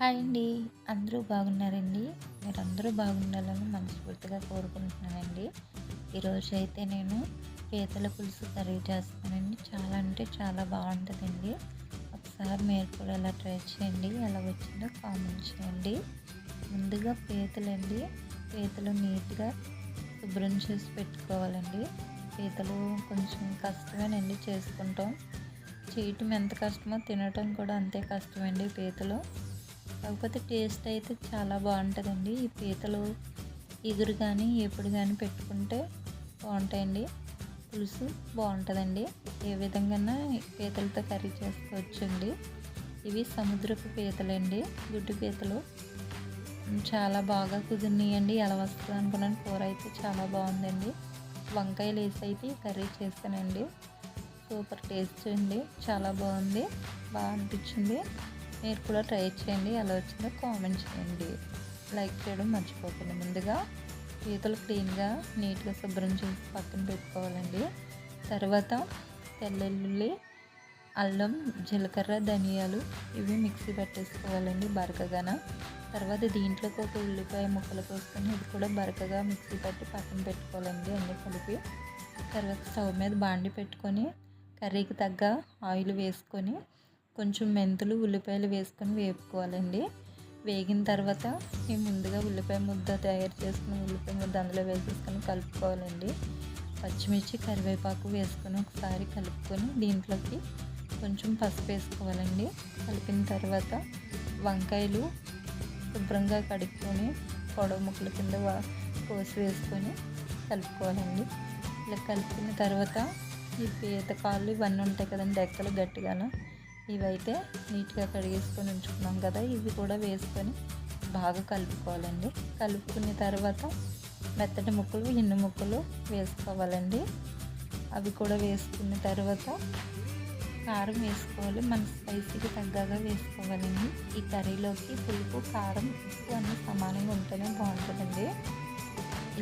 Hi అండి. అందరూ బాగున్నారండి? మీరు అందరూ బాగుండాలని మనస్ఫూర్తిగా కోరుకుంటున్నానండి. ఈరోజు అయితే నేను పీతల పులుసు కర్రీ చేస్తానండి. చాలా అంటే చాలా బాగుంటుందండి. ఒకసారి మీరు కూడా ఎలా ట్రై చేయండి. ఎలా వచ్చిందో కామెంట్ చేయండి. ముందుగా పీతలండి. పీతలు నీట్గా శుభ్రం చేసి పెట్టుకోవాలండి. పీతలు కొంచెం కష్టమేనండి చేసుకుంటాం. చేయటం ఎంత కష్టమో తినటం కూడా అంతే కష్టమండి పీతలు. కాకపోతే టేస్ట్ అయితే చాలా బాగుంటుందండి. ఈ పీతలు ఎగురు కానీ ఎప్పుడు కానీ పెట్టుకుంటే బాగుంటాయండి. పులుసు బాగుంటుందండి. ఏ విధంగా పీతలతో కర్రీ చేసుకోవచ్చండి. ఇవి సముద్రపు పీతలండి. గుడ్డు పీతలు. చాలా బాగా కుదిరినాయండి. ఎలా వస్తుంది అనుకున్నాను. కూర అయితే చాలా బాగుందండి. వంకాయలు వేసి అయితే కర్రీ చేస్తానండి. సూపర్ టేస్ట్ అండి. చాలా బాగుంది. బాగా అనిపించింది. మీరు కూడా ట్రై చేయండి. ఎలా వచ్చిందో కామెంట్ చేయండి. లైక్ చేయడం మర్చిపోకండి. ముందుగా పీతలు క్లీన్గా నీట్గా శుభ్రం చేసి పక్కన పెట్టుకోవాలండి. తర్వాత తెల్లెల్లుల్లి అల్లం జీలకర్ర ధనియాలు ఇవి మిక్సీ పెట్టేసుకోవాలండి బరకగాన. తర్వాత దీంట్లోకి ఒక ఉల్లిపాయ ముక్కలు కోసుకొని ఇది కూడా బరకగా మిక్సీ పట్టి పక్కన పెట్టుకోవాలండి అన్నీ కలిపి. తర్వాత స్టవ్ మీద బాండి పెట్టుకొని కర్రీకి తగ్గ ఆయిల్ వేసుకొని కొంచెం మెంతులు ఉల్లిపాయలు వేసుకొని వేపుకోవాలండి. వేగిన తర్వాత ఈ ముందుగా ఉల్లిపాయ ముద్ద తయారు చేసుకుని ఉల్లిపాయ ముద్ద అందులో వేసేసుకొని కలుపుకోవాలండి. పచ్చిమిర్చి కరివేపాకు వేసుకొని ఒకసారి కలుపుకొని దీంట్లోకి కొంచెం పసుపు వేసుకోవాలండి. కలిపిన తర్వాత వంకాయలు శుభ్రంగా కడుక్కొని పొడవు ముక్కల కింద కోసి వేసుకొని కలుపుకోవాలండి. ఇలా కలిపిన తర్వాత ఈ పీతకాళ్ళు ఇవన్నీ ఉంటాయి కదండి ఎక్కలు గట్టిగాను. ఇవైతే నీట్గా కడిగేసుకొని ఉంచుకున్నాం కదా ఇవి కూడా వేసుకొని బాగా కలుపుకోవాలండి. కలుపుకున్న తర్వాత మెత్తటి ముక్కలు ఇన్ను ముక్కలు వేసుకోవాలండి. అవి కూడా వేసుకున్న తర్వాత కారం వేసుకోవాలి. మన స్పైసీకి తగ్గగా వేసుకోవాలండి. ఈ కర్రీలోకి పులుపు కారం ఉప్పు అన్నీ సమానంగా ఉంటేనే బాగుంటుందండి.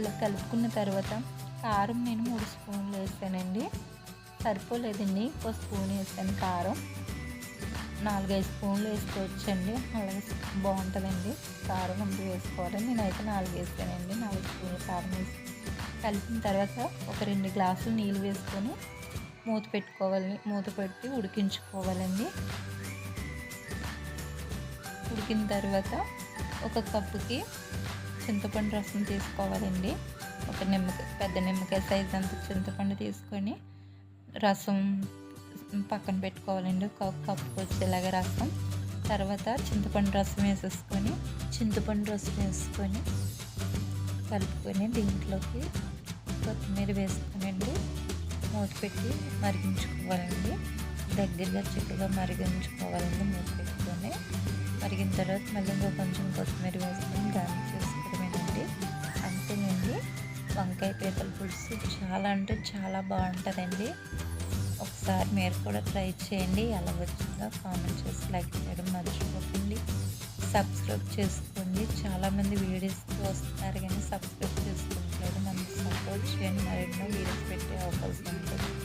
ఇలా కలుపుకున్న తర్వాత కారం నేను మూడు స్పూన్లు వేసానండి. సరిపోలేదండి. ఒక స్పూన్ వేసాను కారం. నాలుగైదు స్పూన్లు వేసుకోవచ్చండి. అలాగే బాగుంటుందండి. కారం ముందు వేసుకోవాలి. నేనైతే నాలుగు వేసానండి నాలుగు స్పూన్లు కారం వేసి కలిపిన తర్వాత ఒక రెండు గ్లాసులు నీళ్ళు వేసుకొని మూత పెట్టుకోవాలి. మూత పెట్టి ఉడికించుకోవాలండి. ఉడికిన తర్వాత ఒక కప్పుకి చింతపండు రసం తీసుకోవాలండి. ఒక నిమ్మకాయ పెద్ద నిమ్మకాయ సైజ్ అంత చింతపండు తీసుకొని రసం పక్కన పెట్టుకోవాలండి. ఒక కప్పు వచ్చేలాగా రసం తర్వాత చింతపండు రసం వేసేసుకొని చింతపండు రసం వేసుకొని కలుపుకొని దీంట్లోకి కొత్తిమీర వేసుకునండి. మూత పెట్టి మరిగించుకోవాలండి. దగ్గరగా చిక్కుగా మరిగించుకోవాలండి మూత పెట్టుకొని. మరిగిన తర్వాత మళ్ళీ ఇంకా కొంచెం కొత్తిమీర వేసుకొని గాలి చేసుకోవడమేనండి అంతేనండి. వంకాయ పీతల పులుసు చాలా అంటే చాలా బాగుంటుందండి. ఒకసారి మీరు కూడా ట్రై చేయండి. ఎలా వచ్చిందో కామెంట్ చేసి లైక్ చేయడం మర్చిపోకండి. సబ్స్క్రైబ్ చేసుకోండి. చాలామంది వీడియోస్ వస్తున్నారు కానీ సబ్స్క్రైబ్ చేసుకోవట్లేదు. మనకి సపోర్ట్ చేయండి. మరెన్నో వీడియోస్ పెట్టే అవకాశం ఉంటుంది.